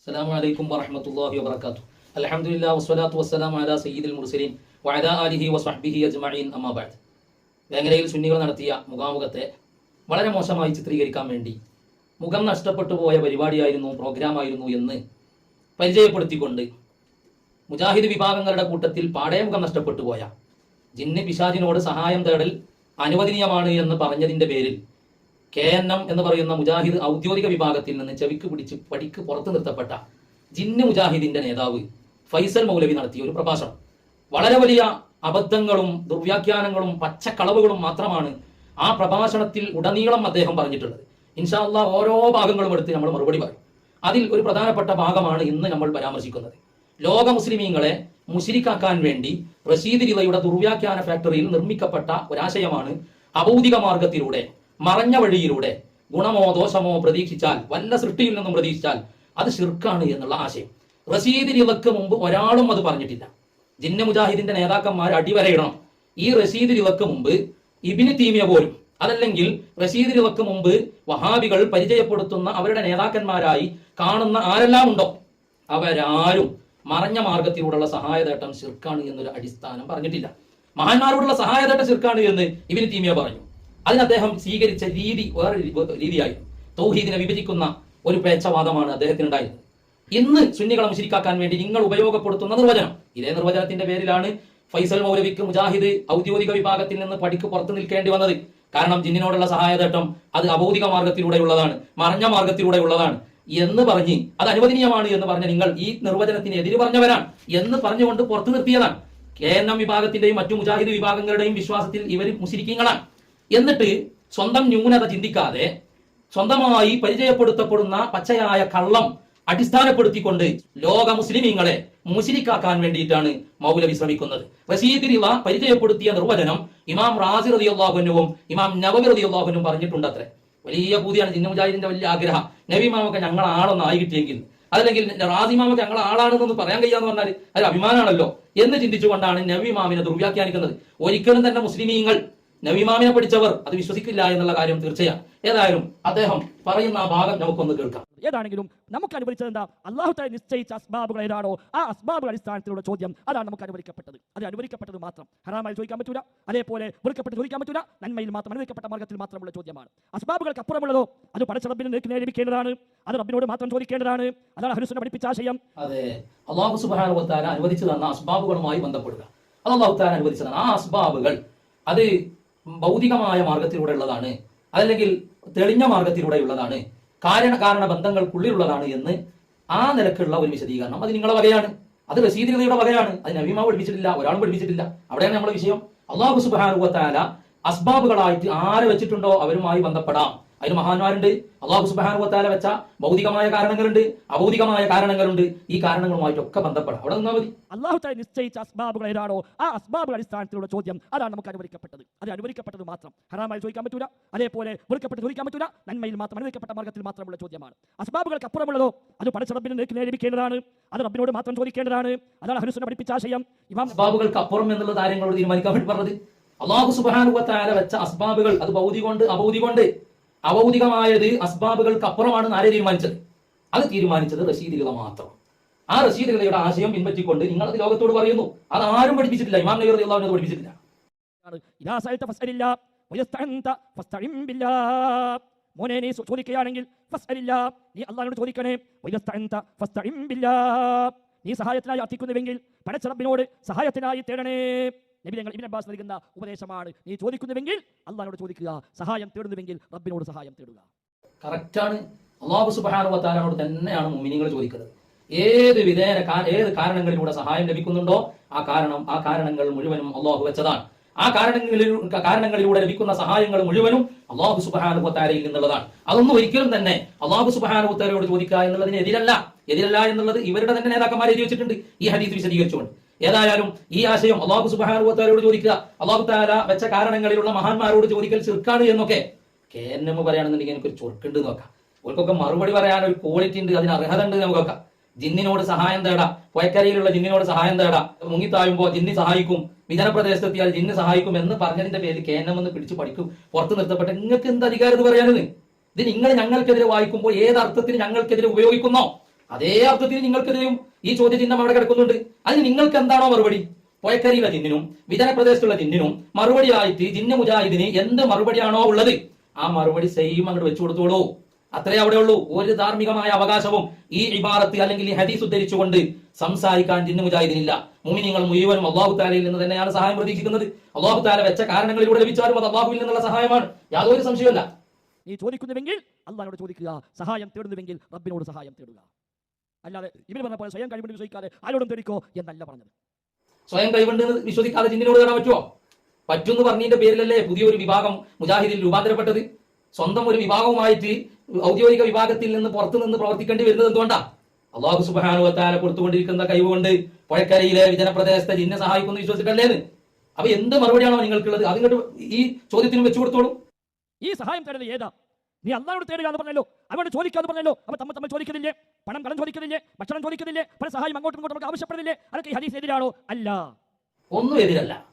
അസ്സലാമു അലൈക്കും വറഹ്മത്തുള്ളാഹി വബറകാതുഹു. വസ്സലാത്തു വസ്സലാമു അലാ സയ്യിദുൽ മുർസലിൻ വഅല ആലിഹി വസ്ഹബിഹി അജ്മഈൻ. അമ്മാ ബഅദ്. വേങ്ങരയിൽ സുന്നികൾ നടത്തിയ മുഖാമുഖത്തെ വളരെ മോശമായി ചിത്രീകരിക്കാൻ വേണ്ടി മുഖം നഷ്ടപ്പെട്ടു പോയ പരിപാടിയായിരുന്നു പ്രോഗ്രാമായിരുന്നു എന്ന് പരിചയപ്പെടുത്തിക്കൊണ്ട് മുജാഹിദ് വിഭാഗങ്ങളുടെ കൂട്ടത്തിൽ പാടയ മുഖം നഷ്ടപ്പെട്ടു പോയ ജിന്ന് പിശാജിനോട് സഹായം തേടൽ അനുവദനീയമാണ് എന്ന് പറഞ്ഞതിന്റെ പേരിൽ കെ എൻ എം എന്ന് പറയുന്ന മുജാഹിദ് ഔദ്യോഗിക വിഭാഗത്തിൽ നിന്ന് ചെവിക്ക് പിടിച്ച് പടിക്ക് പുറത്തു നിർത്തപ്പെട്ട ജിന്ന് മുജാഹിദിന്റെ നേതാവ് ഫൈസൽ മൗലവി നടത്തിയ ഒരു പ്രഭാഷണം. വളരെ വലിയ അബദ്ധങ്ങളും ദുർവ്യാഖ്യാനങ്ങളും പച്ചക്കളവുകളും മാത്രമാണ് ആ പ്രഭാഷണത്തിൽ ഉടനീളം അദ്ദേഹം പറഞ്ഞിട്ടുള്ളത്. ഇൻഷാല്ല ഓരോ ഭാഗങ്ങളും എടുത്ത് നമ്മൾ മറുപടി പറയും. അതിൽ ഒരു പ്രധാനപ്പെട്ട ഭാഗമാണ് ഇന്ന് നമ്മൾ പരാമർശിക്കുന്നത്. ലോക മുസ്ലിമീങ്ങളെ മുസ്ലിക്കാക്കാൻ വേണ്ടി റഷീദ് റിലയുടെ ദുർവ്യാഖ്യാന ഫാക്ടറിയിൽ നിർമ്മിക്കപ്പെട്ട ഒരാശയമാണ് അഭൗതിക മാർഗത്തിലൂടെ മറഞ്ഞ വഴിയിലൂടെ ഗുണമോ ദോഷമോ പ്രതീക്ഷിച്ചാൽ വല്ല സൃഷ്ടിയിൽ നിന്നും പ്രതീക്ഷിച്ചാൽ അത് ഷിർക്കാണ് എന്നുള്ള ആശയം. റസീദിൽ ഇവക്ക് മുമ്പ് ഒരാളും അത് പറഞ്ഞിട്ടില്ല. ജിന്ന മുജാഹിദിന്റെ നേതാക്കന്മാർ അടിവരയിടണം. ഈ റസീദിൽ ഇവക്ക് മുമ്പ് ഇബിന് തീമിയ പോലും അതല്ലെങ്കിൽ റഷീദ് റിലക്ക് മുമ്പ് വഹാബികൾ പരിചയപ്പെടുത്തുന്ന അവരുടെ നേതാക്കന്മാരായി കാണുന്ന ആരെല്ലാം ഉണ്ടോ അവരാരും മറഞ്ഞ മാർഗത്തിലൂടെയുള്ള സഹായതേട്ടം ശിർക്കാണ് എന്നൊരു അടിസ്ഥാനം പറഞ്ഞിട്ടില്ല. മഹാന്മാരോടുള്ള സഹായതേട്ടം ശിർക്കാണ് എന്ന് ഇബിന് തീമിയ പറഞ്ഞു. അതിന് അദ്ദേഹം സ്വീകരിച്ച രീതി വേറെ രീതിയായി. തൗഹീദിനെ വിഭജിക്കുന്ന ഒരു പേച്ചവാദമാണ് അദ്ദേഹത്തിനുണ്ടായിരുന്നത് ഇന്ന് സുന്നികളെ മുശരിക്കാക്കാൻ വേണ്ടി നിങ്ങൾ ഉപയോഗപ്പെടുത്തുന്ന നിർവചനം. ഇതേ നിർവചനത്തിന്റെ പേരിലാണ് ഫൈസൽ മൗലവിക്ക് മുജാഹിദ് ഔദ്യോഗിക വിഭാഗത്തിൽ നിന്ന് പടിക്ക് പുറത്തു നിൽക്കേണ്ടി വന്നത്. കാരണം ജിന്നിനോടുള്ള സഹായതട്ടം അത് അഭൗതിക മാർഗത്തിലൂടെയുള്ളതാണ് മറഞ്ഞ മാർഗത്തിലൂടെയുള്ളതാണ് എന്ന് പറഞ്ഞ് അത് അനുവദനീയമാണ് എന്ന് പറഞ്ഞ നിങ്ങൾ ഈ നിർവചനത്തിന് എതിര് പറഞ്ഞവരാണ് എന്ന് പറഞ്ഞുകൊണ്ട് പുറത്തു നിർത്തിയതാണ്. കെ എൻ എം വിഭാഗത്തിന്റെയും മറ്റു മുജാഹിദ് വിഭാഗങ്ങളുടെയും വിശ്വാസത്തിൽ ഇവർ മുശരിക്കങ്ങളാണ്. എന്നിട്ട് സ്വന്തം ന്യൂനത ചിന്തിക്കാതെ സ്വന്തമായി പരിചയപ്പെടുത്തപ്പെടുന്ന പച്ചയായ കള്ളം അടിസ്ഥാനപ്പെടുത്തിക്കൊണ്ട് ലോക മുസ്ലിമീങ്ങളെ മുസ്ലിക്കാക്കാൻ വേണ്ടിയിട്ടാണ് മൗലവി ശ്രമിക്കുന്നത് റിള പരിചയപ്പെടുത്തിയ നിർവചനം ഇമാം റാസി റതി അള്ളാഹുനുവും ഇമാം നവബി റതി അള്ളാഹുനും പറഞ്ഞിട്ടുണ്ട് അത്രേ വലിയ പൂതിയാണ് ജിന്ന മുജാഹിദിന്റെ വലിയ ആഗ്രഹം. നബിമാമൊക്കെ ഞങ്ങൾ ആളൊന്ന് ആയി കിട്ടിയെങ്കിൽ അതല്ലെങ്കിൽ റാസി മാമൊക്കെ ഞങ്ങൾ ആളാണെന്നൊന്ന് പറയാൻ കഴിയാന്ന് പറഞ്ഞാൽ അത് അഭിമാനമാണല്ലോ എന്ന് ചിന്തിച്ചുകൊണ്ടാണ് നബിമാമിനെ ദുർവ്യാഖ്യാനിക്കുന്നത്. ഒരിക്കലും തന്നെ മുസ്ലിമീങ്ങൾ നബിമാമിനെ പഠിച്ചവർ അത് വിശ്വസിക്കില്ല എന്നുള്ള കാര്യം തീർച്ചയാണ് ഏതായാലും അദ്ദേഹം പറയുന്ന ആ ഭാഗം നമുക്കൊന്ന് കേൾക്കാം. ഏതാണെങ്കിലും നമുക്ക് അനുവദിച്ചത് എന്താ? അള്ളാഹു താല നിശ്ചയിച്ച അസ്ബാബുകൾ ഏതാണോ ആ അസ്ബാബുകൾ അടിസ്ഥാനത്തിലുള്ള ചോദ്യം അതാണ് നമുക്ക് അനുവദിക്കപ്പെട്ടത്. അത് അനുവദിക്കപ്പെട്ടത് മാത്രം. ഹറാമായി ചോദിക്കാൻ പറ്റൂല. അതേപോലെ വെറുക്കപ്പെട്ട് ചോദിക്കാൻ പറ്റൂല. നന്മയിൽ മാത്രം അനുവദിക്കപ്പെട്ട മാർഗത്തിൽ മാത്രമുള്ള ചോദ്യമാണ്. അസ്ബാബുകൾക്ക് അപ്പുറമുള്ളതോ? അത് പഠിച്ച റബിന് നിനക്ക് നേരിപ്പിക്കേണ്ടതാണ്. അത് റബ്ബിനോട് മാത്രം ചോദിക്കേണ്ടതാണ്. അതാണ് ഹരുസിനെ പഠിപ്പിച്ച ആശയം. അതെ. അള്ളാഹു സുബാന അനുവദിച്ചു തന്ന അസ്ബാബുകളുമായി ബന്ധപ്പെടുക. അത് അള്ളാഹു താല അനുവദിച്ചതാണ് ആ അസ്ബാബുകൾ. അത് ഭൗതികമായ മാർഗത്തിലൂടെ ഉള്ളതാണ് അതല്ലെങ്കിൽ തെളിഞ്ഞ മാർഗത്തിലൂടെയുള്ളതാണ് കാരണ കാരണ ബന്ധങ്ങൾക്കുള്ളിലുള്ളതാണ് എന്ന് ആ നിലക്കുള്ള ഒരു വിശദീകരണം അത് നിങ്ങളെ വകയാണ്. അത് റസീദികളുടെ വകയാണ്. അത് നബീമ പഠിപ്പിച്ചിട്ടില്ല ഒരാളും പഠിപ്പിച്ചിട്ടില്ല. അവിടെയാണ് നമ്മുടെ വിഷയം. അള്ളാഹു സുബാനുവത്താല അസ്ബാബുകളായിട്ട് ആരെ വെച്ചിട്ടുണ്ടോ അവരുമായി ബന്ധപ്പെടാം. അതിന് മഹാന്മാരുണ്ട്. അള്ളാഹു സുബാനുവത്താല വെച്ച ഭൗതികമായ കാരണങ്ങളുണ്ട്. അഭൗതികമായ കാരണങ്ങളുണ്ട്. ഈ കാരണങ്ങളുമായിട്ടൊക്കെ ബന്ധപ്പെടാം. അവിടെ നിന്നാൽ മതി. അള്ളാഹു താല നിശ്ചയിച്ച അസ്ബാബുകൾ ഏതാണോ ആ അസ്ബാബുകൾ അടിസ്ഥാനത്തിലുള്ള ചോദ്യം അതാണ് നമുക്ക് അനുവദിക്കപ്പെട്ടത്. അത് അനുവദിക്കപ്പെട്ടത് മാത്രം. ഹറാമായി ചോദിക്കാൻ പറ്റൂല. അതേപോലെ വെറുക്കപ്പെട്ട് ചോദിക്കാൻ പറ്റൂല. നന്മയിൽ മാത്രം അനുവദിക്കപ്പെട്ട മാർഗത്തിൽ മാത്രമുള്ള ചോദ്യമാണ്. അസ്ബാബുകൾക്ക് അപ്പുറമുള്ളതോ? അത് പഠിച്ചറബിന് നിനക്ക് ലഭിക്കേണ്ടതാണ് അത് റബ്ബിനോട് മാത്രം ചോദിക്കേണ്ടതാണ്. അതാണ് ഹരുസിനെ പഠിപ്പിച്ച ആശയം. ഇമാം അസ്ബാബുകൾക്ക് അപ്പുറം എന്നുള്ള കാര്യങ്ങളോട് തീരുമാനിക്കാൻ വേണ്ടി പറഞ്ഞത്. അള്ളാഹു സുബാനുവത്താല വെച്ച അസ്ബാബുകൾ അത് ഭൗതികൊണ്ട് അഭൗതികൊണ്ട് അഭൗതികമായത് അസ്ബാബുകൾക്ക് അപ്പുറമാണ് ആരെ തീരുമാനിച്ചത്? അത് തീരുമാനിച്ചത് റഷീദികള മാത്രം. ആ റഷീദികളയുടെ ആശയം പിൻപറ്റിക്കൊണ്ട് നിങ്ങൾ അത് ലോകത്തോട് പറയുന്നു. അത് ആരും പഠിപ്പിച്ചിട്ടില്ല. ഇമാം അൻഹു അത് പഠിപ്പിച്ചിട്ടില്ല മോനെ നീ ചോദിക്കുകയാണെങ്കിൽ നീ അള്ളാഹിനോട് ചോദിക്കണേ നീ സഹായത്തിനായി അർത്ഥിക്കുന്നുവെങ്കിൽ പടച്ചറബിനോട് സഹായത്തിനായി തേടണേ. നബി ഞങ്ങൾ ഇബ്നു അബ്ബാസ് നൽകുന്ന ഉപദേശമാണ്. നീ ചോദിക്കുന്നുവെങ്കിൽ അള്ളാഹിനോട് ചോദിക്കുക. സഹായം തേടുന്നുവെങ്കിൽ റബ്ബിനോട് സഹായം തേടുക. കറക്റ്റാണ് അള്ളാഹു സുബാനുവത്താലോട് തന്നെയാണ് മുമിനിങ്ങൾ ചോദിക്കുന്നത്. ഏത് വിധേന ഏത് കാരണങ്ങളിലൂടെ സഹായം ലഭിക്കുന്നുണ്ടോ ആ കാരണം ആ കാരണങ്ങൾ മുഴുവനും അള്ളാഹു വെച്ചതാണ്. ആ കാരണങ്ങളിൽ കാരണങ്ങളിലൂടെ ലഭിക്കുന്ന സഹായങ്ങൾ മുഴുവനും അള്ളാഹു സുബാനുവത്താരയിൽ നിന്നുള്ളതാണ്. അതൊന്നും ഒരിക്കലും തന്നെ അള്ളാഹു സുബാനുവത്താരയോട് ചോദിക്കുക എന്നുള്ളതിന് എതിരല്ല. എതിരല്ല എന്നുള്ളത് ഇവരുടെ തന്നെ നേതാക്കന്മാർ എഴുതി വെച്ചിട്ടുണ്ട്. ഈ ഹദീസ് വിശദീകരിച്ചുകൊണ്ട്. ഏതായാലും ഈ ആശയം അള്ളാഹു സുബാനുവത്താരോട് ചോദിക്കുക. അള്ളാഹു താല വെച്ച കാരണങ്ങളിലുള്ള മഹാന്മാരോട് ചോദിക്കൽ ചെറുക്കാണ് എന്നൊക്കെ കെ പറയുകയാണെന്നുണ്ടെങ്കിൽ എനിക്കൊരു ചുരുക്കുണ്ട് നോക്കാം അവർക്കൊക്കെ മറുപടി പറയാൻ ഒരു ക്വാളിറ്റി ഉണ്ട് അതിന് അർഹത ഉണ്ട് നമുക്കൊക്കെ ജിന്നിനോട് സഹായം തേടാ. പുഴക്കരയിലുള്ള ജിന്നിനോട് സഹായം തേടാ. മുങ്ങിത്താഴുമ്പോൾ ജിന്നി സഹായിക്കും. വിജന പ്രദേശത്തെത്തിയാൽ ജിന്ന് സഹായിക്കും എന്ന് പറഞ്ഞതിന്റെ പേരിൽ കെ എൻ എം എന്ന് പിടിച്ചു പഠിക്കും. പുറത്ത് നിർത്തപ്പെട്ട നിങ്ങൾക്ക് എന്ത് അധികാരം എന്ന് പറയാനത് ഇത് നിങ്ങൾ ഞങ്ങൾക്കെതിരെ വായിക്കുമ്പോൾ ഏത് അർത്ഥത്തിന് ഞങ്ങൾക്കെതിരെ ഉപയോഗിക്കുന്നോ? അതേ അർത്ഥത്തിൽ നിങ്ങൾക്കെതിരെയും ഈ ചോദ്യചിഹ്നം അവിടെ കിടക്കുന്നുണ്ട്. അതിന് നിങ്ങൾക്ക് എന്താണോ മറുപടി? പോയക്കരിയിലെ ജിന്നിനും വിജനപ്രദേശത്തുള്ള ജിന്നിനും മറുപടിയായിട്ട് ജിന്ന മുജാഹിദിന് എന്ത് മറുപടിയാണോ ഉള്ളത്? ആ മറുപടി സെയിം അങ്ങോട്ട് വെച്ചു കൊടുത്തോളൂ. അത്രേ അവിടെ ഉള്ളൂ. ഒരു ധാർമ്മികമായ അവകാശവും ഈ ഇബാറത്ത് അല്ലെങ്കിൽ ഈ ഹദീസ് ഉദ്ധരിച്ചുകൊണ്ട് സംസാരിക്കാൻ ജിന്നു മുജാഹിദിനില്ല. മുമിനിങ്ങൾ മുഴുവനും അള്ളാഹു താലയിൽ നിന്ന് തന്നെയാണ് സഹായം പ്രതീക്ഷിക്കുന്നത്. അള്ളാഹു താല വെച്ച കാരണങ്ങളിലൂടെ ലഭിച്ചാലും അത് അള്ളാഹുവിൽ നിന്നുള്ള സഹായമാണ്. യാതൊരു സംശയമല്ല നീ ചോദിക്കുന്നുവെങ്കിൽ അള്ളാഹിനോട് ചോദിക്കുക. സഹായം തേടുന്നുവെങ്കിൽ റബ്ബിനോട് സഹായം തേടുക. അല്ലാതെ ഇവർ പറഞ്ഞ പോലെ സ്വയം കഴിവുണ്ട് വിശ്വസിക്കാതെ ആരോടും തേടിക്കോ എന്നല്ല പറഞ്ഞത്. സ്വയം കഴിവുണ്ട് വിശ്വസിക്കാതെ ജിന്നിനോട് തേടാൻ പറ്റുമോ പറ്റുമെന്ന് പറഞ്ഞതിന്റെ പേരിലല്ലേ പുതിയൊരു വിഭാഗം മുജാഹിദിൽ രൂപാന്തരപ്പെട്ടത്? സ്വന്തം ഒരു വിഭാഗവുമായിട്ട് ഔദ്യോഗിക വിഭാഗത്തിൽ നിന്ന് പുറത്തു നിന്ന് പ്രവർത്തിക്കേണ്ടി വരുന്നത് എന്തുകൊണ്ടാ? അള്ളാഹു സുബാനുവത്താല കൊടുത്തുകൊണ്ടിരിക്കുന്ന കഴിവുകൊണ്ട് പുഴക്കരയിലെ വിജനപ്രദേശത്തെ ജിന്നെ സഹായിക്കുന്നു വിശ്വസിക്കല്ലേന്ന് അപ്പൊ എന്ത് മറുപടിയാണോ നിങ്ങൾക്കുള്ളത്? അതിങ്ങോട്ട് ഈ ചോദ്യത്തിനും വെച്ചു കൊടുത്തോളൂ ഈ സഹായം തരുന്നത് ഏതാ? നീ അള്ളാഹോട് തേടുക എന്ന് പറഞ്ഞല്ലോ. അവനോട് ചോദിക്കാന്ന് പറഞ്ഞല്ലോ. അവ തമ്മിൽ തമ്മിൽ ചോദിക്കുന്നില്ലേ? പണം കടം ചോദിക്കുന്നില്ലേ? ഭക്ഷണം ചോദിക്കുന്നില്ലേ? പല സഹായം അങ്ങോട്ടും ഇങ്ങോട്ടും നമുക്ക് ആവശ്യപ്പെടുന്നില്ലേ? അതൊക്കെ ഈ ഹദീസ് എതിരാണോ? അല്ല. ഒന്നും എതിരല്ല.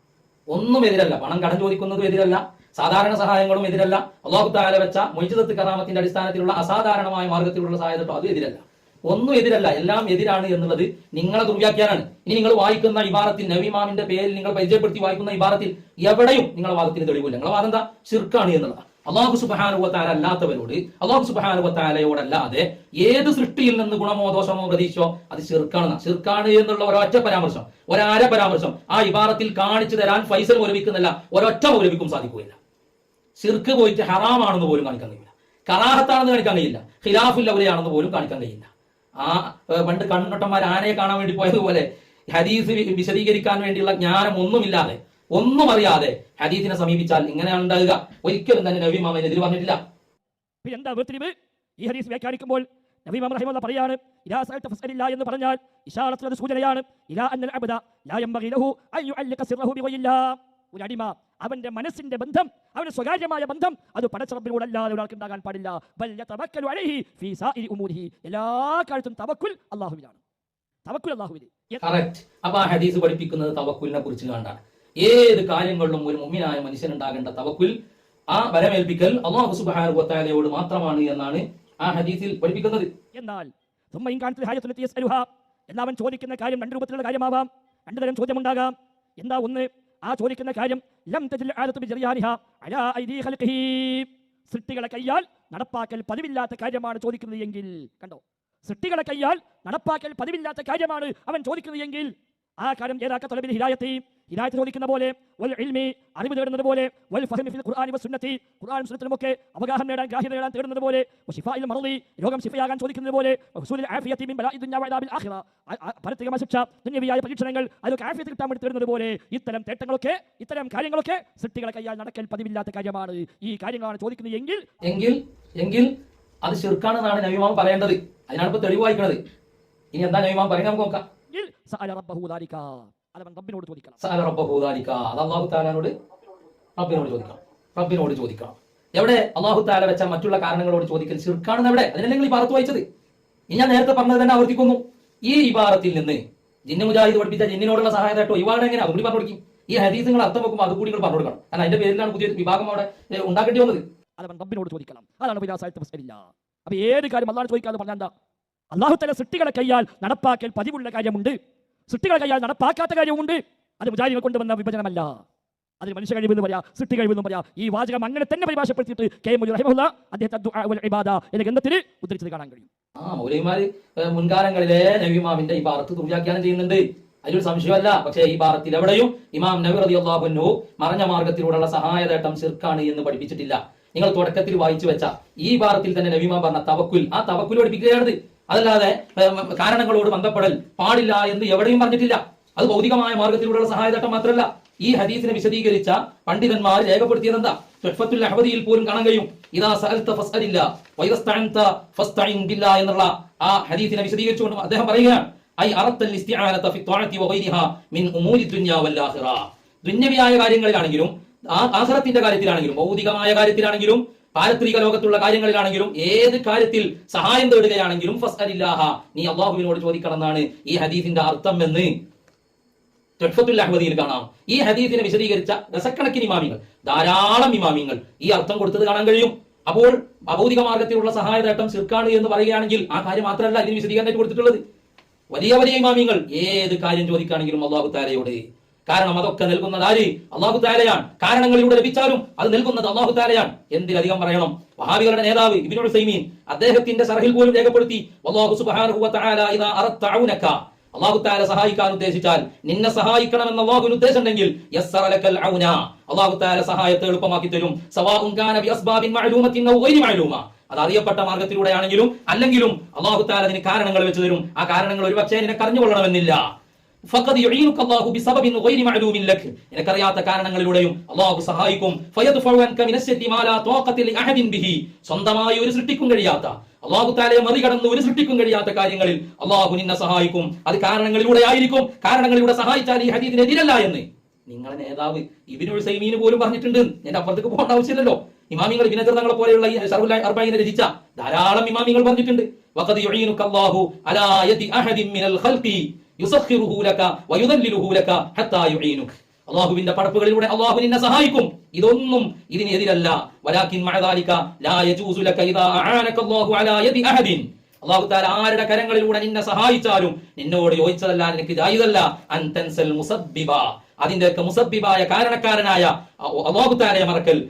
ഒന്നും എതിരല്ല. പണം കടം ചോദിക്കുന്നതും എതിരല്ല. സാധാരണ സഹായങ്ങളും എതിരല്ല. അള്ളാഹു താല വെച്ച മൊയ്ജിദത്ത് കറാമത്തിന്റെ അടിസ്ഥാനത്തിലുള്ള അസാധാരണമായ മാർഗത്തിലുള്ള സഹായത്തോ അതും എതിരല്ല. ഒന്നും എതിരല്ല. എല്ലാം എതിരാണ് എന്നുള്ളത് നിങ്ങളെ ദുർവ്യാഖ്യാനാണ്. ഇനി നിങ്ങൾ വായിക്കുന്ന ഇബാറത്തിൽ നവിമാമിന്റെ പേരിൽ നിങ്ങൾ പരിചയപ്പെടുത്തി വായിക്കുന്ന ഇബാറത്തിൽ എവിടെയും നിങ്ങളെ വാദത്തിന് തെളിവില്ല. നിങ്ങളുടെ വാദം എന്താ? ശിർക്കാണ് എന്നുള്ളതാണ് അള്ളാഹു സുബാനുവത്താല അല്ലാത്തവരോട് അള്ളാഹു സുബാനുവത്താലയോടല്ലാതെ ഏത് സൃഷ്ടിയിൽ നിന്ന് ഗുണമോ ദോഷമോ പ്രതീക്ഷയോ അത് ശിർക്കാണ്. ചെറുക്കാണ് എന്നുള്ള ഒരൊറ്റ പരാമർശം ഒരാര പരാമർശം ആ ഇബാറത്തിൽ കാണിച്ചു തരാൻ ഫൈസൽ മൗലവിക്കുന്നില്ല ഒരൊറ്റ മൗലവിക്കും സാധിക്കുകയില്ല. ചെറുക്ക് പോയിട്ട് ഹറാമാണെന്ന് പോലും കാണിക്കാൻ കഴിയില്ല. കറാഹത്താണെന്ന് കാണിക്കാൻ കഴിയില്ല. ഖിലാഫുൽ അവരെയാണെന്ന് പോലും കാണിക്കാൻ കഴിയില്ല. ആ പണ്ട് കണ്ണൊട്ടന്മാർ ആനയെ കാണാൻ വേണ്ടി പോയതുപോലെ ഹദീസ് വി- വിശദീകരിക്കാൻ വേണ്ടിയുള്ള ജ്ഞാനം ഒന്നുമില്ലാതെ ഒന്നും അറിയാതെ ഹദീസിനെ സമീപിച്ചാൽ ഇങ്ങനെയാണ് ഉണ്ടാകുക. ഒരിക്കലും തന്നെ നബി മാമനെതിരെ പറഞ്ഞിട്ടില്ല എന്താ വേർതിരിവ് ഈ ഹദീസ് വ്യാഖ്യാനിക്കുമ്പോൾ നബി മുഹമ്മദ് റഹിമുള്ള പറയാണ് ഇലാ സഅൽത ഫസ്അലില്ല എന്ന് പറഞ്ഞാൽ ഇഷാറത്ത് അത് സൂചനയാണ്. ഇലാ അന്നൽ അബ്ദ ലാ യംബഗി ലഹു അൻ യുഅല്ലിക സിർറഹു ബിഗൈരില്ലാ. ഒരു അടിമ അവന്റെ മനസ്സിന്റെ ബന്ധം അവന്റെ സ്വകാര്യമായ ബന്ധം അത് പടച്ചറബിനോടല്ലാതെ ഒരാൾക്ക് ഉണ്ടാകാൻ പാടില്ല. ബൽ യതവക്കലു അലൈഹി ഫീ സായിരി ഉമൂരിഹി. എല്ലാ കാലത്തും തവക്കുൽ അല്ലാഹുവിലാണ്. തവക്കുൽ അപ്പോൾ ആ ഹദീസ് പഠിപ്പിക്കുന്നത് തവക്കുലിനെ കുറിച്ച് കണ്ടാണ്. ഏത് കാര്യങ്ങളിലും ഒരു മുമ്മിനായ മനുഷ്യൻ ഉണ്ടാകേണ്ട തവക്കുൽ ആ വരമേൽപ്പിക്കൽ അള്ളാഹു സുബാനുവത്താലയോട് മാത്രമാണ് എന്നാണ് ആ ഹദീസിൽ പഠിപ്പിക്കുന്നത്. എന്നാൽ എല്ലാവൻ ചോദിക്കുന്ന കാര്യം രണ്ട് രൂപത്തിലുള്ള കാര്യമാവാം. രണ്ട് തരം ചോദ്യമുണ്ടാകാം. എന്താ ഒന്ന്? ആ ചോദിക്കുന്ന കാര്യം സൃഷ്ടികളെ കയ്യാൽ നടപ്പാക്കൽ പതിവില്ലാത്ത കാര്യമാണ് ചോദിക്കുന്നത് എങ്കിൽ കണ്ടോ? സൃഷ്ടികളെ കയ്യാൽ നടപ്പാക്കൽ പതിവില്ലാത്ത കാര്യമാണ് അവൻ ചോദിക്കുന്നത് എങ്കിൽ ആ കാര്യം ഏതാക്ക തൊലബിൽ ഹിദായത്തി? ഹിദായത്ത് ചോദിക്കുന്ന പോലെ വൽ ഇൽമി അറിവ് തേടുന്നത് പോലെ വൽ ഫഹമി ഫിൽ ഖുർആനി വസുന്നത്തി ഖുർആൻ സുന്നത്തിലുമൊക്കെ അവഗാഹം നേടാൻ ഗ്രാഹ്യത നേടാൻ തേടുന്നത് പോലെ ഷിഫായിൽ മറളി രോഗം ഷിഫയാകാൻ ചോദിക്കുന്നത് പോലെ ഹുസൂലിൽ ആഫിയത്തി മിൻ ബലാഇ ദുനിയ വഅദാബിൽ ആഖിറ. പരത്തികമായ ശിക്ഷ ദുന്യവിയായ പരീക്ഷണങ്ങൾ അതൊക്കെ ആഫിയത്ത് കിട്ടാൻ വേണ്ടി തേടുന്നത് പോലെ ഇത്തരം തേട്ടങ്ങളൊക്കെ ഇത്തരം കാര്യങ്ങളൊക്കെ സൃഷ്ടികളെ കയ്യാൽ നടക്കൽ പതിവില്ലാത്ത കാര്യമാണ്. ഈ കാര്യങ്ങളാണ് ചോദിക്കുന്നത് എങ്കിൽ എങ്കിൽ എങ്കിൽ അത് ശിർക്കാണെന്നാണ് നബിമാം പറയേണ്ടത്. അതിനാണ് ഇപ്പൊ തെളിവ് വായിക്കുന്നത് ഇനി എന്താ നബിമാം പറയുന്നത് നമുക്ക് നോക്കാം. അതവൻ റബ്ബിനോട് ചോദിക്കണം. സഅല റബ്ബഹു ദാലിക. അത് അള്ളാഹു താലാനോട് റബ്ബിനോട് ചോദിക്കണം. റബ്ബിനോട് ചോദിക്കണം. എവിടെ? അള്ളാഹു താല വെച്ച മറ്റുള്ള കാരണങ്ങളോട് ചോദിക്കൽ ചെറുക്കാണെന്ന് എവിടെ? അതിനല്ലേ നിങ്ങൾ ഈ ഭാരത്ത് വായിച്ചത്? ഇനി ഞാൻ നേരത്തെ പറഞ്ഞത് തന്നെ ആവർത്തിക്കുന്നു. ഈ ഇബാറത്തിൽ നിന്ന് ജിന്നു മുജാഹിദ് പഠിപ്പിച്ച ജിന്നിനോടുള്ള സഹായത കേട്ടോ? ഇവാടെ എങ്ങനെ? അതുകൂടി പറഞ്ഞു കൊടുക്കും. ഈ ഹദീസുകൾ അർത്ഥം വെക്കുമ്പോൾ അതുകൂടി നിങ്ങൾ പറഞ്ഞു കൊടുക്കണം. കാരണം അതിന്റെ പേരിലാണ് പുതിയ വിഭാഗം അവിടെ ഉണ്ടാക്കേണ്ടി വന്നത്. അതവൻ റബ്ബിനോട് ചോദിക്കണം. അതാണ് വിലാസായിട്ട് പ്രശ്നമില്ല അപ്പൊ ഏത് കാര്യം അള്ളാഹ് ചോദിക്കാതെ പറഞ്ഞാൽ എന്താ? അള്ളാഹു തല സൃഷ്ടികളെ കൈയാൽ നടപ്പാക്കൽ പതിവുള്ള കാര്യമുണ്ട്. സൃഷ്ടികളെ കൈയാൽ നടപ്പാക്കാത്ത കാര്യമുണ്ട് അത് വിചാരികൾ കൊണ്ടുവന്ന വിഭജനമല്ല. അതിന് മനുഷ്യ കഴിവെന്ന് പറയാം സൃഷ്ടി കഴിവെന്ന് പറയാം. ഈ വാചകം അങ്ങനെ തന്നെ പരിഭാഷപ്പെടുത്തിയിട്ട് കെ മുജു റഹിമുല്ല അദ്ദേഹത്തെ ഇബാദ എന്ന ഗ്രന്ഥത്തിൽ ഉദ്ധരിച്ചത് കാണാൻ കഴിയും. ആ മൗലവിമാര് ഏഹ്, മുൻകാലങ്ങളിലെ നബിമാവിന്റെ ഈ ഭാരത്ത് ദുർവ്യാഖ്യാനം ചെയ്യുന്നുണ്ട്. അതിലൊരു സംശയമല്ല. പക്ഷേ ഈ ഭാരത്തിൽ എവിടെയും ഇമാം നബി റതി അള്ളാഹുനു മറഞ്ഞ മാർഗത്തിലൂടെയുള്ള സഹായതേട്ടം ശിർക്കാണ് എന്ന് പഠിപ്പിച്ചിട്ടില്ല. നിങ്ങൾ തുടക്കത്തിൽ വായിച്ചു വെച്ച ഈ ഭാരത്തിൽ തന്നെ നബിമാ പറഞ്ഞ തവക്കുൽ ആ തവക്കുൽ പഠിപ്പിക്കുകയാണത്. അതല്ലാതെ കാരണങ്ങളോട് ബന്ധപ്പെടൽ പാടില്ല എന്ന് എവിടെയും പറഞ്ഞിട്ടില്ല. അത് ഭൗതികമായ മാർഗത്തിലൂടെയുള്ള സഹായതട്ടം മാത്രമല്ല. ഈ ഹദീസിനെ വിശദീകരിച്ച പണ്ഡിതന്മാർ രേഖപ്പെടുത്തിയത് എന്താ തുഹ്ഫത്തുൽ അഹ്വദിയിൽ പോലും കാണാൻ കഴിയും. ഇദാ സഅൽത ഫസ്അലില്ല വൈദസ്തഅൻത ഫസ്തഇൻ ബില്ലാ എന്നുള്ള ആ ഹദീസിനെ വിശദീകരിച്ചുകൊണ്ട് അദ്ദേഹം പറയുകയാണ്. ഐ അറത്തൽ ഇസ്തിആനത ഫി ത്വഅതി വഗൈരിഹാ മിൻ ഉമൂരി ദുനിയ വൽ ആഖിറ. ദുന്യവിയായ കാര്യങ്ങളിലാണെങ്കിലും ആഖിറത്തിന്റെ കാര്യത്തിലാണെങ്കിലും ഭൗതികമായ കാര്യത്തിലാണെങ്കിലും പാരത്രിക ലോകത്തുള്ള കാര്യങ്ങളിലാണെങ്കിലും ഏത് കാര്യത്തിൽ സഹായം തേടുകയാണെങ്കിലും ഫസ്അലില്ലാഹ നീ അള്ളാഹുവിനോട് ചോദിക്കണമെന്നാണ് ഈ ഹദീസിന്റെ അർത്ഥം എന്ന് അഹ്മദിയിൽ കാണാം. ഈ ഹദീസിനെ വിശദീകരിച്ച ദശക്കണക്കിന് ഇമാമിങ്ങൾ ധാരാളം ഇമാമിങ്ങൾ ഈ അർത്ഥം കൊടുത്തത് കാണാൻ കഴിയും. അപ്പോൾ അഭൗതിക മാർഗത്തിലുള്ള സഹായതേട്ടം സിർക്കാണ് എന്ന് പറയുകയാണെങ്കിൽ ആ കാര്യം മാത്രമല്ല ഇതിന് വിശദീകരണമായിട്ട് കൊടുത്തിട്ടുള്ളത്. വലിയ വലിയ ഇമാമിങ്ങൾ ഏത് കാര്യം ചോദിക്കുകയാണെങ്കിലും അള്ളാഹു താലയോട് കാരണം അതൊക്കെ നൽകുന്നത് ആര്? അള്ളാഹു താലയാണ് കാരണങ്ങളിലൂടെ ലഭിച്ചാലും അത് നൽകുന്നത് അള്ളാഹു താലയാണ് എന്തിലധികം പറയണം? വഹാബികളുടെ നേതാവ് ഇബിനുൽ സൈമീൻ അദ്ദേഹത്തിന്റെ സർഹിൽ പോലും രേഖപ്പെടുത്തി അള്ളാഹു സുബ്ഹാനഹു വ തആല ഇദാ അറദ്ത ഔനക അള്ളാഹു താല സഹായിക്കാൻ ഉദ്ദേശിച്ചാൽ നിന്നെ സഹായിക്കണമെന്ന് അള്ളാഹുവിന് ഉദ്ദേശം ഉണ്ടെങ്കിൽ അള്ളാഹു താല സഹായത്തെ എളുപ്പമാക്കി തരും. അത് അറിയപ്പെട്ട മാർഗത്തിലൂടെയാണെങ്കിലും അല്ലെങ്കിലും അള്ളാഹു താല അതിന് കാരണങ്ങൾ വെച്ച് തരും. ആ കാരണങ്ങൾ ഒരുപക്ഷെ നിനക്ക് അറിഞ്ഞുകൊള്ളണമെന്നില്ല. നിനക്കറിയാത്ത കാരണങ്ങളിലൂടെയും അല്ലാഹു സഹായിക്കും. സ്വന്തമായി ഒരു സൃഷ്ടിക്കും കഴിയാത്ത അള്ളാഹു താലയെ മറികടന്ന് ഒരു സൃഷ്ടിക്കും കഴിയാത്ത കാര്യങ്ങളിൽ അള്ളാഹു നിന്നെ സഹായിക്കും. അത് കാരണങ്ങളിലൂടെ ആയിരിക്കും. കാരണങ്ങളിലൂടെ സഹായിച്ചാൽ ഈ ഹദീദിനെതിരല്ല എന്ന്. നിങ്ങളെ നേതാവ് ഇബിനുൾ സൈമീന് പോലും പറഞ്ഞിട്ടുണ്ട്. എന്റെ അപ്പുറത്തേക്ക് പോകേണ്ട ആവശ്യമില്ലല്ലോ. ഇമാമിങ്ങൾ വിനചർദ്ദങ്ങളെ പോലെയുള്ള ഈ ഷർഉൽ അർബഈനെ രചിച്ച ധാരാളം ഇമാമിങ്ങൾ പറഞ്ഞിട്ടുണ്ട്. വഖദ് യുഈനുക അല്ലാഹു അലാ അഹദിൻ മിനൽ ഖൽഖി. അള്ളാഹുവിന്റെ പടപ്പുകളിലൂടെ അള്ളാഹു നിന്നെ സഹായിക്കും. ഇതൊന്നും ഇതിനെതിരല്ല. വലാക്കിൻ മഅദാലിക ലാ യജൂസു ലക ഇദാ അആനക അല്ലാഹു അലാ യദി അഹദിൻ. അള്ളാഹു താല ആരുടെ കരങ്ങളിലൂടെ നിന്നെ സഹായിച്ചാലും നിന്നോട് യോജിച്ചതല്ല നിനക്ക് ജായിതല്ല. അൻതൻസൽ മുസബ്ബിബ. അതിന്റെയൊക്കെ മുസബ്ബിബായ കാരണക്കാരനായ അള്ളാഹു മറക്കൽ.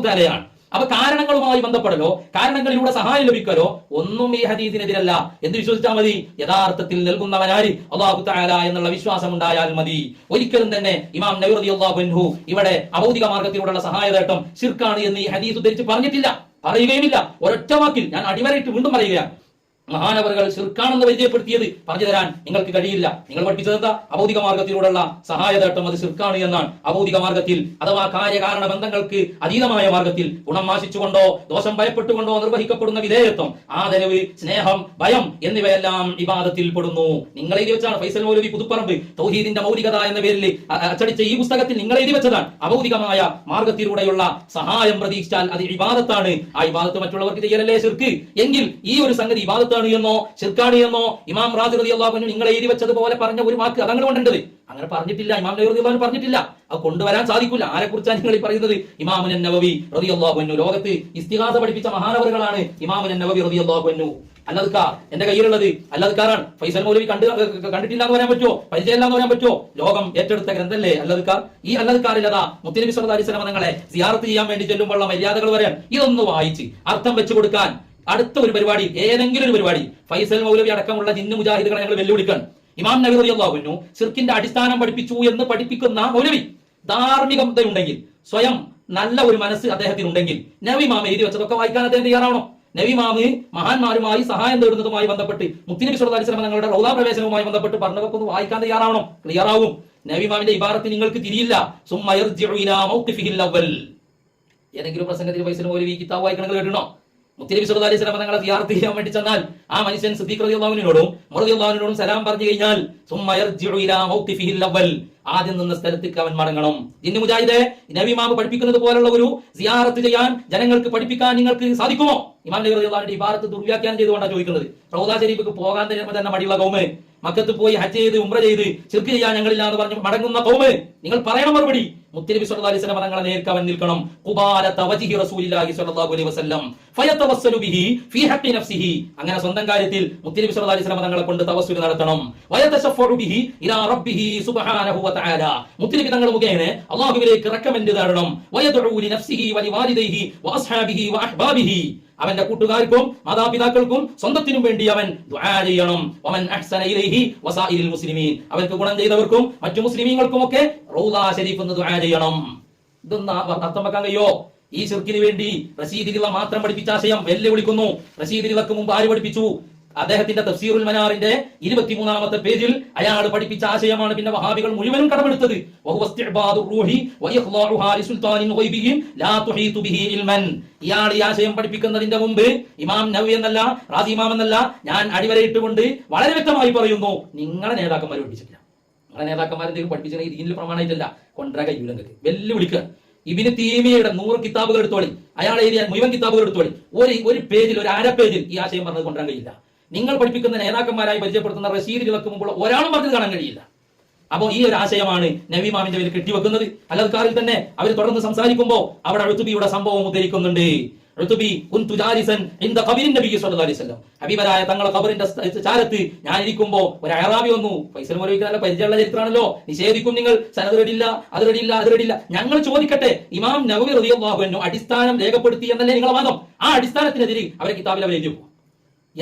താലയാണ് അപ്പൊ കാരണങ്ങളുമായി ബന്ധപ്പെടലോ കാരണങ്ങളിലൂടെ സഹായം ലഭിക്കലോ ഒന്നും ഈ ഹദീദിനെതിരല്ല എന്ന് വിശ്വസിച്ചാൽ മതി? യഥാർത്ഥത്തിൽ നൽകുന്നവനാരി? അള്ളാഹു താല എന്നുള്ള വിശ്വാസം ഉണ്ടായാൽ മതി. ഒരിക്കലും തന്നെ ഇമാം നബി അള്ളാഹു ഇവിടെ അഭൗതിക മാർഗത്തിലൂടെയുള്ള സഹായതേട്ടം ശിർക്കാണ് എന്ന് ഈ ഹദീസ് ഉദ്ധരിച്ച് പറഞ്ഞിട്ടില്ല. പറയുകയുമില്ല. ഒരൊറ്റ വാക്കിൽ ഞാൻ അടിവരയിട്ട് വീണ്ടും പറയുകയാണ്. മഹാനവറുകൾ ശിർക്കാണെന്ന് പരിചയപ്പെടുത്തിയത് പറഞ്ഞു തരാൻ നിങ്ങൾക്ക് കഴിയില്ല. നിങ്ങൾ പഠിപ്പിച്ചത് എന്താ? അഭൗതിക മാർഗത്തിലൂടെയുള്ള സഹായതേട്ടം അത് ശിർക്കാണ് എന്നാണ്. അഭൗതിക മാർഗത്തിൽ അഥവാ കാര്യകാരണ ബന്ധങ്ങൾക്ക് അതീതമായ മാർഗത്തിൽ ഗുണം ആശിച്ചുകൊണ്ടോ ദോഷം ഭയപ്പെട്ടുകൊണ്ടോ നിർവഹിക്കപ്പെടുന്ന വിധേയത്വം ആദരവ് സ്നേഹം ഭയം എന്നിവയെല്ലാം ഇബാദത്തിൽ പെടുന്നു. നിങ്ങൾ എഴുതി വെച്ചാണ് ഫൈസൽ മൗലവി പുതുപ്പറമ്പ് തൗഹീദിന്റെ മൗലികത എന്ന പേരിൽ അച്ചടിച്ച ഈ പുസ്തകത്തിൽ നിങ്ങൾ എഴുതി വെച്ചതാണ്. അഭൗതികമായ മാർഗത്തിലൂടെയുള്ള സഹായം പ്രതീക്ഷിച്ചാൽ അത് ഇബാദത്താണ്. ആ ഇബാദത്ത് മറ്റുള്ളവർക്ക് ചെയ്യലല്ലേ ശിർക്ക്? എങ്കിൽ ഈ ഒരു സംഗതി ഇബാദത്താണ് എന്നോ എന്നോ ഇമാം റാജി റതി അള്ളാഹു നിങ്ങളെ എഴുതി വെച്ചതുപോലെ പറഞ്ഞ ഒരു വാക്ക് അതങ്ങനെ കൊണ്ടത് അങ്ങനെ പറഞ്ഞിട്ടില്ല ഇമാം നബി അള്ളാഹു പറഞ്ഞിട്ടില്ല അത് കൊണ്ടുവരാൻ സാധിക്കില്ല ആരെ കുറിച്ചാണ് നിങ്ങൾ ഈ പറയുന്നത് ഇമാമുൻ നവവി റതി അള്ളാഹു ലോകത്ത് ഇസ്തിഹാസ പഠിപ്പിച്ച മഹാനവറുകളാണ് ഇമാമുൻ നവവി റതി അള്ളാഹു അല്ലതുക്കാർ എന്റെ കയ്യിലുള്ളത് അല്ലതുക്കാരാണ് ഫൈസൽ മൗലവി കണ്ട് കണ്ടിട്ടില്ല എന്ന് പറയാൻ പറ്റുമോ പരിചയമില്ല എന്ന് പറയാൻ പറ്റുമോ ലോകം ഏറ്റെടുത്ത ഗ്രന്ഥല്ലേ അല്ലതുക്കാർ ഈ അല്ലതുക്കാരിലതാ മുത്തനബി സല്ലല്ലാഹു അലൈഹി വസല്ലം സിയാറത്ത് ചെയ്യാൻ വേണ്ടി ചെല്ലുമ്പോഴുള്ള മര്യാദകൾ പറയാൻ ഇതൊന്ന് വായിച്ച് അർത്ഥം വെച്ചു കൊടുക്കാൻ അടുത്ത ഒരു പരിപാടി ഏതെങ്കിലും ഒരു പരിപാടി ഫൈസൽ മൗലവി അടക്കമുള്ള ജിന്ന് മുജാഹിദുകളെ ഞങ്ങൾ വെല്ലുവിളിക്കാൻ. ഇമാം നബി അള്ളാഹുവിനു സിർക്കിന്റെ അടിസ്ഥാനം പഠിപ്പിച്ചു എന്ന് പഠിപ്പിക്കുന്ന മൗലവി ധാർമ്മികതയുണ്ടെങ്കിൽ സ്വയം നല്ല ഒരു മനസ്സ് അദ്ദേഹത്തിന് ഉണ്ടെങ്കിൽ നബി മാമ എഴുതി വെച്ചതൊക്കെ വായിക്കാൻ അദ്ദേഹം തയ്യാറാവണം. നബി മാമ മഹാന്മാരുമായി സഹായം തേടുന്നതുമായി ബന്ധപ്പെട്ട് മുത്തിനബി സല്ലല്ലാഹു അലൈഹി വസല്ലം തങ്ങളുടെ റൗദാ പ്രവേശനവുമായി ബന്ധപ്പെട്ട് പറഞ്ഞതൊക്കെ ഒന്ന് വായിക്കാൻ തയ്യാറാവണം. ക്ലിയർ ആവും. നബി മാമിന്റെ ഇബാറത്ത് നിങ്ങൾക്ക് തിരിയില്ല. ഏതെങ്കിലും പ്രസംഗത്തിൽ ഫൈസൽ മൗലവി കിതാബ് വായിക്കണമെങ്കിൽ കേട്ടിണോ മുത്തനബി സല്ലല്ലാഹു അലൈഹി വസല്ലം തങ്ങളെ ചെയ്യാൻ വേണ്ടി ചെന്നാൽ ആ മനുഷ്യൻ സിദ്ദീഖ് റളിയല്ലാഹുവിനോടും സലാം പറഞ്ഞു കഴിഞ്ഞാൽ ഇലാ അവൽ ആദ്യം നിന്ന സ്ഥലത്തേക്ക് അവൻ മടങ്ങണം. ഇന്ന് മുജാഹിദെ നബി ഇമാം പഠിപ്പിക്കുന്നത് പോലുള്ള ഒരു സിയാറത്ത് ചെയ്യാൻ ജനങ്ങൾക്ക് പഠിപ്പിക്കാൻ നിങ്ങൾക്ക് സാധിക്കുമോ? ഇമാം നബി റളിയല്ലാഹുവിന്റെ ഇബാറത്ത് ദുർവ്യാഖ്യാനം ചെയ്തുകൊണ്ടാണ് ചോദിക്കുന്നത്. റൗദാ ശരീഫിക്ക് പോകാൻ തന്നെ മടിയുള്ള കൗമ്. മക്കത്ത് പോയി ഹജ്ജ് ചെയ്ത് ഉംറ ചെയ്ത് ചിർക്ക് ചെയ്യാൻ ഞങ്ങളില്ല എന്ന് പറഞ്ഞ് മടങ്ങുന്ന കൗമ്. നിങ്ങൾ പറയണം മറുപടി. മുത്തനബി സല്ലല്ലാഹു അലൈഹി വസല്ലം തങ്ങളെ നേർക്ക് അവൻ നിൽക്കണം. ഖുബാലത വജ്ഹി റസൂലില്ലാഹി സല്ലല്ലാഹു അലൈഹി വസല്ലം. ഫയതവസ്സലു ബിഹി ഫീ ഹഖി നഫ്സിഹി. അങ്ങനെ സ്വന്തം കാര്യത്തിൽ മുത്തനബി സല്ലല്ലാഹു അലൈഹി വസല്ലം തങ്ങളെ കൊണ്ട് തവസ്സുൽ നടത്തണം. വയതശഫഉ ബിഹി ഇലാ റബ്ബിഹി സുബ്ഹാനഹു വതആല. തആല മുത്തനബി തങ്ങൾ മുഖേന അല്ലാഹുവിലേക്ക് റെക്കമെൻഡ് തേടണം. വയദഉ ലി നഫ്സിഹി വലി വാലിദൈഹി വഅസ്ഹാബിഹി വഅഹ്ബാബിഹി അവന്റെ കൂട്ടുകാർക്കും മാതാപിതാക്കൾക്കും സ്വന്തത്തിനും വേണ്ടി അവൻ ചെയ്യണം. വസായിരിൽ മുസ്ലിമീൻ. അവർക്ക് ഗുണം ചെയ്തവർക്കും മറ്റു മുസ്ലിമീങ്ങൾക്കും ഒക്കെ റൗദാ ഷരീഫ് എന്ന് ദുആ ചെയ്യണം. ഇതൊന്ന് അർത്ഥം വെക്കാൻ കഴിയോ? ഈ ശിർക്കിന് വേണ്ടി റസീദിലുള്ള മാത്രം പഠിപ്പിച്ച ആശയം വെല്ലുവിളിക്കുന്നു. റഷീദിലക്ക് മുമ്പ് ആര് പഠിപ്പിച്ചു? അദ്ദേഹത്തിന്റെ തഫ്സീറുൽ മനാറിന്റെ ഇരുപത്തിമൂന്നാമത്തെ പേജിൽ അയാൾ പഠിപ്പിച്ച ആശയമാണ് പിന്നെ വഹാബികൾ മുഴുവനും കടമെടുത്തത്. ഇയാൾ ഈ ആശയം പഠിപ്പിക്കുന്നതിന്റെ മുമ്പ് ഇമാം നവി എന്നല്ല റാസി ഇമാം എന്നല്ല ഞാൻ അടിവരയിട്ടുകൊണ്ട് വളരെ വ്യക്തമായി പറയുന്നു നിങ്ങളെ നേതാക്കന്മാർ പഠിപ്പിച്ചിട്ടില്ല. നിങ്ങളെ നേതാക്കന്മാർ എന്തെങ്കിലും പഠിപ്പിച്ചിട്ടുണ്ടെങ്കിൽ ഇതിൽ പ്രമാണമായിട്ടല്ല. കൊണ്ടര കയ്യൂലങ്ങൾക്ക് വെല്ലുവിളിക്കുക. ഇബിന് തീമിയുടെ നൂറ് കിതാബുകൾ എടുത്തോളി. അയാൾ എഴുതിയ മുഴുവൻ കിതാബുകൾ എടുത്തോളി. ഒരു ഒരു പേജിൽ ഒരു അര പേജിൽ ഈ ആശയം പറഞ്ഞത് കൊണ്ടുവരാൻ കഴിയില്ല. നിങ്ങൾ പഠിപ്പിക്കുന്ന നേതാക്കന്മാരായി പരിചയപ്പെടുത്തുന്ന റഷീദ് വെക്കുമ്പോൾ ഒരാളും പറഞ്ഞത് കാണാൻ കഴിയില്ല. അപ്പോൾ ഈ ഒരു ആശയമാണ് നബിമാമിന്റെ പേര് കെട്ടിവെക്കുന്നത്. അല്ലാതെ കാറിൽ തന്നെ അവർ തുടർന്ന് സംസാരിക്കുമ്പോൾ അവിടെ അഴുത്തുബിയുടെ സംഭവം ഉദ്ധരിക്കുന്നുണ്ട്. ഹബീബരായ തങ്ങളെ ഖബറിന്റെ ചാരത്ത് ഞാൻ ഇരിക്കുമ്പോ ഒരു അയറാബി വന്നു. ഫൈസൽ മൗലവിക്ക് നല്ല പരിചയമുള്ള ചരിത്രമാണല്ലോ. നിഷേധിക്കും നിങ്ങൾ. സനത് റെഡില്ല അത് റെഡില്ല അത് റെഡില്ല ഞങ്ങൾ ചോദിക്കട്ടെ ഇമാം നബവി അൻഹു അടിസ്ഥാനം രേഖപ്പെടുത്തി എന്നല്ലേ നിങ്ങളെ വാദം? ആ അടിസ്ഥാനത്തിനെതിരെ അവരെ കിതാബിൽ അവർ എഴുതി പോകും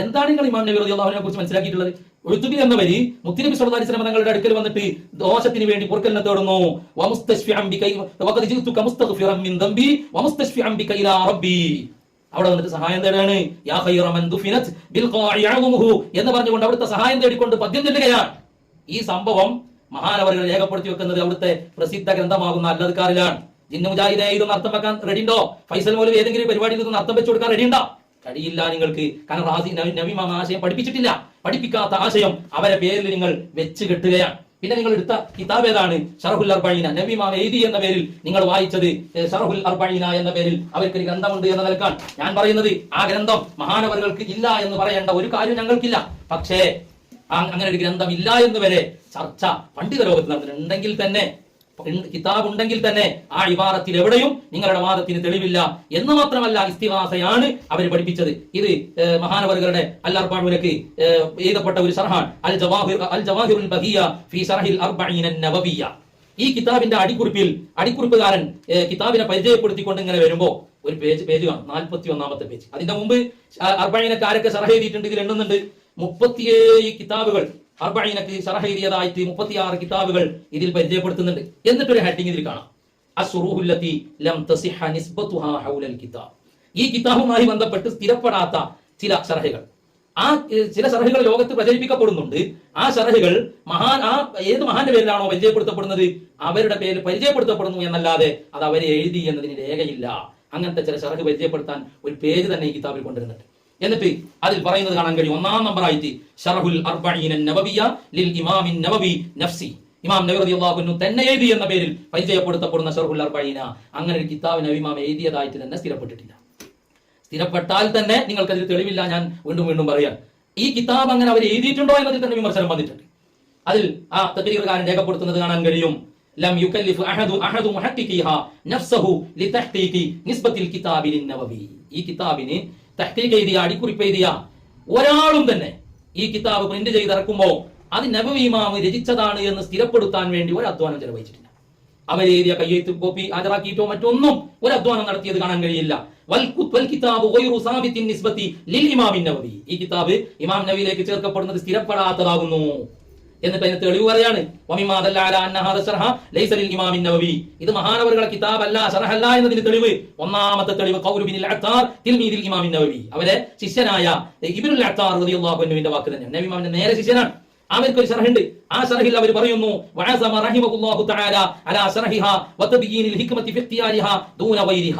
എന്താണ് നിങ്ങൾ ഇമാം നബി അള്ളാഹുവിനെ കുറിച്ച് മനസ്സിലാക്കിയിട്ടുള്ളത്? ഉഴുത്തുബി എന്ന വരി സല്ലല്ലാഹു അലൈഹി തങ്ങളുടെ അടുക്കൽ വന്നിട്ട് ദോഷത്തിന് വേണ്ടി പൊറുക്കലിനെ തേടുന്നു ജിതുക മുസ്തഗ്ഫിറൻ മിൻ ദംബി ബിക ഇലാ റബ്ബി. അവിടെ വന്നിട്ട് സഹായം തേടാണ്. യാ ഖൈറ മൻ ദുഫിനത് ബിൽ ഖാഇ എന്ന് പറഞ്ഞുകൊണ്ട് അവിടുത്തെ സഹായം തേടിക്കൊണ്ട് പദ്യം ചൊല്ലുകയാണ് ഈ സംഭവം മഹാനവറുകൾ രേഖപ്പെടുത്തി വെക്കുന്നത് അവിടുത്തെ പ്രസിദ്ധ ഗ്രന്ഥമാകുന്ന അല്ലദ്കാറിലാണ്. ജിന്നു മുജാഹിദെ ഇതൊന്ന് അർത്ഥം വെക്കാൻ റെഡി ഉണ്ടോ? ഫൈസൽ മൗലവി ഏതെങ്കിലും പരിപാടിയിൽ ഇതൊന്ന് അർത്ഥം വെച്ചു കൊടുക്കാൻ റെഡി ഉണ്ടോ? കഴിയില്ല നിങ്ങൾക്ക്. കാരണം റാസി നബി- നബി മാമ ആശയം പഠിപ്പിച്ചിട്ടില്ല. പഠിപ്പിക്കാത്ത ആശയം അവരെ പേരിൽ നിങ്ങൾ വെച്ച് കെട്ടുകയാണ്. പിന്നെ നിങ്ങൾ എടുത്ത കിതാബ് ഏതാണ്? ഷറഹുൽ അർബൈന നബിമാ എഴുതി എന്ന പേരിൽ നിങ്ങൾ വായിച്ചത് ഷറഹുൽ അർബൈന എന്ന പേരിൽ അവർക്ക് ഒരു ഗ്രന്ഥമുണ്ട് എന്ന നിലക്കാൻ ഞാൻ പറയുന്നത് ആ ഗ്രന്ഥം മഹാനവറുകൾക്ക് ഇല്ല എന്ന് പറയേണ്ട ഒരു കാര്യം ഞങ്ങൾക്കില്ല. പക്ഷേ അങ്ങനെ ഒരു ഗ്രന്ഥം ഇല്ല എന്ന് വരെ ചർച്ച പണ്ഡിത ലോകത്ത് നടന്നിട്ടുണ്ടെങ്കിൽ തന്നെ കിതാബ് ഉണ്ടെങ്കിൽ തന്നെ ആ ഇബാറത്തിൽ എവിടെയും നിങ്ങളുടെ വാദത്തിന് തെളിവില്ല. എന്ന് മാത്രമല്ല ഇസ്തിവാസയാണ് അവർ പഠിപ്പിച്ചത്. ഇത് മഹാനവറുകളുടെ അൽ അർബാനുലക്ക് എഴുതപ്പെട്ട ഒരു സർഹാൻ അൽ ജവാഹിർ അൽ ജവാഹിറുൽ സർഹിൽ അർബഈന നബവിയ. ഈ കിതാബിന്റെ അടിക്കുറിപ്പിൽ അടിക്കുറിപ്പുകാരൻ കിതാബിനെ പരിചയപ്പെടുത്തിക്കൊണ്ട് ഇങ്ങനെ വരുമ്പോ ഒരു പേജ് പേജ് കാണും. നാൽപ്പത്തി ഒന്നാമത്തെ പേജ്. അതിന്റെ മുമ്പ് അർബൈനക്കാരൊക്കെ സർഹ എഴുതിയിട്ടുണ്ട് ഇതിൽ എണ്ണുന്നുണ്ട്. മുപ്പത്തിയേഴ് കിതാബുകൾ അർബൈനക്ക് എഴുതിയതായിട്ട് മുപ്പത്തിയാറ് കിതാബുകൾ ഇതിൽ പരിചയപ്പെടുത്തുന്നുണ്ട്. എന്നിട്ടൊരു ഹെഡിങ് ഇതിൽ കാണാം. ലം തസിഹ കിതാബ്. ഈ കിതാബുമായി ബന്ധപ്പെട്ട് സ്ഥിരപ്പെടാത്ത ചില ഷറഹകൾ ആ ചില ഷർഹകൾ ലോകത്ത് പ്രചരിപ്പിക്കപ്പെടുന്നുണ്ട്. ആ ഷർഹകൾ മഹാൻ ആ ഏത് മഹാന്റെ പേരിലാണോ പരിചയപ്പെടുത്തപ്പെടുന്നത്? അവരുടെ പേരിൽ പരിചയപ്പെടുത്തപ്പെടുന്നു എന്നല്ലാതെ അത് അവരെ എഴുതി എന്നതിന് രേഖയില്ല. അങ്ങനത്തെ ചില ഷറഹ് പരിചയപ്പെടുത്താൻ ഒരു പേര് തന്നെ ഈ കിതാബിൽ കൊണ്ടുവരുന്നുണ്ട്. എന്നിട്ട് അതിൽ പറയുന്നത് കാണാൻ കഴിയും. ഒന്നാം നമ്പർ ആയിട്ട് ഷറഹുൽ ലിൽ നഫ്സി. ഇമാം നബി അൻഹു തന്നെ എഴുതി എന്ന പേരിൽ പരിചയപ്പെടുത്തപ്പെടുന്ന ഷറഹുൽ അർബഈന. അങ്ങനെ ഒരു കിതാബ് നബി എഴുതിയതായിട്ട് തന്നെ സ്ഥിരപ്പെട്ടിട്ടില്ല. സ്ഥിരപ്പെട്ടാൽ തന്നെ നിങ്ങൾക്കതിൽ തെളിവില്ല. ഞാൻ വീണ്ടും വീണ്ടും പറയാം. ഈ കിതാബ് അങ്ങനെ അവർ എഴുതിയിട്ടുണ്ടോ എന്നതിൽ തന്നെ വിമർശനം വന്നിട്ടുണ്ട്. അതിൽ ആ തകരീറുകാരൻ രേഖപ്പെടുത്തുന്നത് കാണാൻ കഴിയും. ലം യുക്കല്ലിഫ് അഹദു അഹദു മുഹഖിഖിഹ നഫ്സഹു ലിതഹ്ഖീഖി നിസ്ബത്തിൽ കിതാബിൽ നബവി. ഈ കിതാബിന് തഹ്ഖീഖ് എഴുതിയ അടിക്കുറിപ്പ് എഴുതിയ ഒരാളും തന്നെ ഈ കിതാബ് പ്രിന്റ് ചെയ്തിറക്കുമ്പോൾ അത് നബവി രചിച്ചതാണ് എന്ന് സ്ഥിരപ്പെടുത്താൻ വേണ്ടി ഒരു അധ്വാനം ചെലവഴിച്ചിട്ടില്ല അവരെഴുതിയ കയ്യെഴുത്ത് കോപ്പി ഹാജരാക്കിയിട്ടോ മറ്റൊന്നും ഒരു അധ്വാനം നടത്തിയത് കാണാൻ കഴിയില്ല. ഈ കിതാബ് ഇമാം നബിയിലേക്ക് ചേർക്കപ്പെടുന്നത് സ്ഥിരപ്പെടാത്തതാകുന്നു. എന്നിട്ട് അതിന് തെളിവ് പറയാണ്. ഇത് മഹാനവറുകളെ കിതാബ് അല്ല ശർഹ അല്ല എന്നതിന് തെളിവ്. ഒന്നാമത്തെ തെളിവ് ഇമാമിൻ നബവി. അവരെ ശിഷ്യനായ ഇബിനുൽ അത്താർ റളിയല്ലാഹു അൻഹുവിന്റെ വാക്ക് തന്നെ നബി ഇമാമിന്റെ നേരെ ശിഷ്യനാണ്. അവർക്ക് ഒരു ഷർഹുണ്ട് ആ ഷർഹിൽ അവർ പറയുന്നു വഅസമ റഹിമഹുല്ലാഹു തആല അലാ ശർഹിഹ വതബീനിൽ ഹിക്മതി ഫി ദൂന ഗൈരിഹ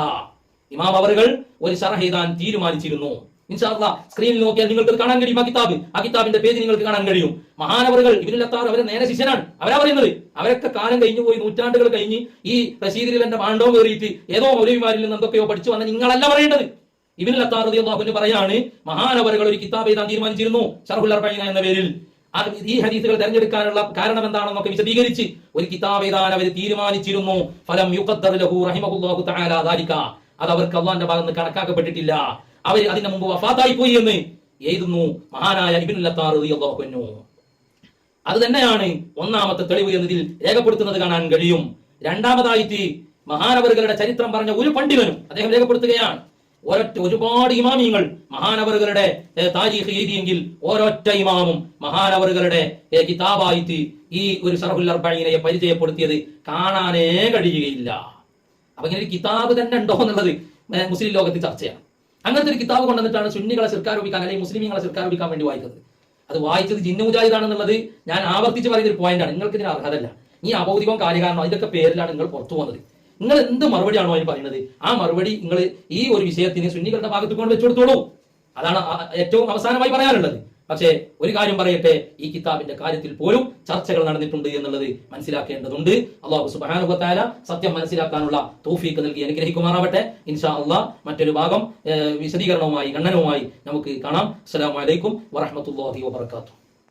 ഇമാം അവറുകൾ ഒരു ഷർഹ് എഴുതാൻ തീരുമാനിച്ചിരുന്നു. ഇൻഷാല്ലാ സ്ക്രീനിൽ നോക്കിയാൽ നിങ്ങൾക്ക് കാണാൻ കഴിയും ആ കിതാബ്. ആ കിതാബിന്റെ പേജ് നിങ്ങൾക്ക് കാണാൻ കഴിയും. മഹാനവറുകൾ ഇവരിൽ അത്താർ അവരെ നേരെ ശിഷ്യനാണ്. അവരാ പറയുന്നത്? അവരൊക്കെ കാലം കഴിഞ്ഞു പോയി നൂറ്റാണ്ടുകൾ കഴിഞ്ഞ് ഈ റഷീദിൽ എന്റെ പാണ്ഡവം കയറിയിട്ട് ഏതോ മൗലവിമാരിൽ നിന്ന് എന്തൊക്കെയോ പഠിച്ചു വന്ന നിങ്ങളല്ല പറയേണ്ടത്. ഇബിൻ അത്താർ റളിയല്ലാഹു പറയാണ് മഹാനവറുകൾ ഒരു കിതാബ് എഴുതാൻ തീരുമാനിച്ചിരുന്നു ഷർഹുൽ അർബഈന എന്ന പേരിൽ. ഈ ഹദീസുകൾ തെരഞ്ഞെടുക്കാനുള്ള കാരണം എന്താണെന്നൊക്കെ വിശദീകരിച്ച് ഒരു കിതാബ് എഴുതാൻ അവർ തീരുമാനിച്ചിരുന്നു. ഫലം യുഖദ്ദർ ലഹു റഹിമഹുല്ലാഹു തആല ദാലിക. അത് അവർക്ക് അള്ളാന്റെ ഭാഗത്ത് കണക്കാക്കപ്പെട്ടിട്ടില്ല. അവർ അതിന് മുമ്പ് വഫാത്തായി പോയി എന്ന് എഴുതുന്നു മഹാനായ അൻഹു. അത് തന്നെയാണ് ഒന്നാമത്തെ തെളിവ് എന്നതിൽ രേഖപ്പെടുത്തുന്നത് കാണാൻ കഴിയും. രണ്ടാമതായിട്ട് മഹാനവറുകളുടെ ചരിത്രം പറഞ്ഞ ഒരു പണ്ഡിതനും അദ്ദേഹം രേഖപ്പെടുത്തുകയാണ്. ഒരൊറ്റ ഒരുപാട് ഇമാമിയങ്ങൾ മഹാനവറുകളുടെ താരീഖ് എഴുതിയെങ്കിൽ ഒരൊറ്റ ഇമാമും മഹാനവറുകളുടെ കിതാബായിട്ട് ഈ ഒരു അർബഈനയെ പരിചയപ്പെടുത്തിയത് കാണാനേ കഴിയുകയില്ല. അപ്പൊ ഇങ്ങനെ ഒരു കിതാബ് തന്നെ ഉണ്ടോ എന്നുള്ളത് മുസ്ലിം ലോകത്ത് ചർച്ചയാണ്. അങ്ങനത്തെ ഒരു കിതാബ് കൊണ്ടുവന്നിട്ടാണ് സുന്നികളെ സർക്കാരോപിക്കാൻ അല്ലെങ്കിൽ മുസ്ലിമീങ്ങളെ സർക്കാരോപിക്കാൻ വേണ്ടി വായിച്ചത് അത് വായിച്ചത് ജിന്നു മുജാഹിദാണെന്നുള്ളത് ഞാൻ ആവർത്തിച്ച് പറയുന്ന ഒരു പോയിന്റാണ് നിങ്ങൾക്ക് ഇതിന് അർഹതല്ല. ഈ അബൗദികം കാര്യകാരണം അതിന്റെ പേരിലാണ് നിങ്ങൾ പുറത്തു പോകുന്നത്. നിങ്ങൾ എന്ത് മറുപടിയാണോ അതിന് പറയുന്നത്? ആ മറുപടി നിങ്ങൾ ഈ ഒരു വിഷയത്തിന് സുന്നികളുടെ ഭാഗത്ത് കൊണ്ട് വെച്ചു കൊടുത്തോളൂ. അതാണ് ഏറ്റവും അവസാനമായി പറയാനുള്ളത്. പക്ഷേ ഒരു കാര്യം പറയട്ടെ ഈ കിതാബിന്റെ കാര്യത്തിൽ പോലും ചർച്ചകൾ നടന്നിട്ടുണ്ട് എന്നുള്ളത് മനസ്സിലാക്കേണ്ടതുണ്ട്. അള്ളാഹു സുബാനുഭത്തായ സത്യം മനസ്സിലാക്കാനുള്ള തോഫീക്ക് നൽകി അനുഗ്രഹിക്കുമാറാവട്ടെ. ഇൻഷാ അള്ളാഹ് മറ്റൊരു ഭാഗം വിശദീകരണവുമായി ഖണ്ഡനവുമായി നമുക്ക് കാണാം. അസ്സലാമു അലൈക്കും വറഹ്മത്തുള്ളാഹി വബറകാതുഹു.